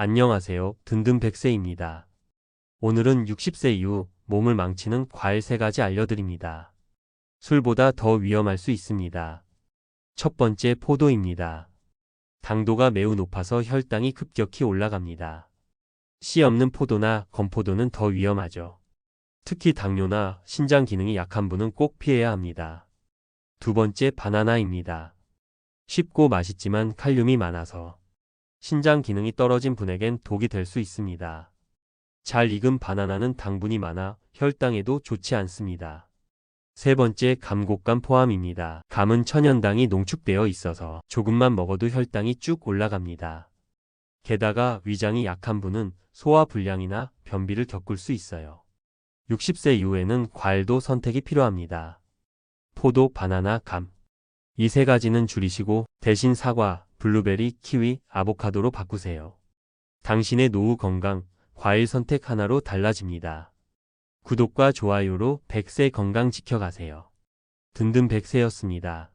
안녕하세요. 든든 100세입니다. 오늘은 60세 이후 몸을 망치는 과일 3가지 알려드립니다. 술보다 더 위험할 수 있습니다. 첫 번째 포도입니다. 당도가 매우 높아서 혈당이 급격히 올라갑니다. 씨 없는 포도나 건포도는 더 위험하죠. 특히 당뇨나 신장 기능이 약한 분은 꼭 피해야 합니다. 두 번째 바나나입니다. 쉽고 맛있지만 칼륨이 많아서 신장 기능이 떨어진 분에겐 독이 될 수 있습니다. 잘 익은 바나나는 당분이 많아 혈당에도 좋지 않습니다. 세 번째 감곡감 포함입니다. 감은 천연당이 농축되어 있어서 조금만 먹어도 혈당이 쭉 올라갑니다. 게다가 위장이 약한 분은 소화 불량이나 변비를 겪을 수 있어요. 60세 이후에는 과일도 선택이 필요합니다. 포도, 바나나, 감. 이 세 가지는 줄이시고 대신 사과, 블루베리, 키위, 아보카도로 바꾸세요. 당신의 노후 건강, 과일 선택 하나로 달라집니다. 구독과 좋아요로 100세 건강 지켜가세요. 든든 100세였습니다.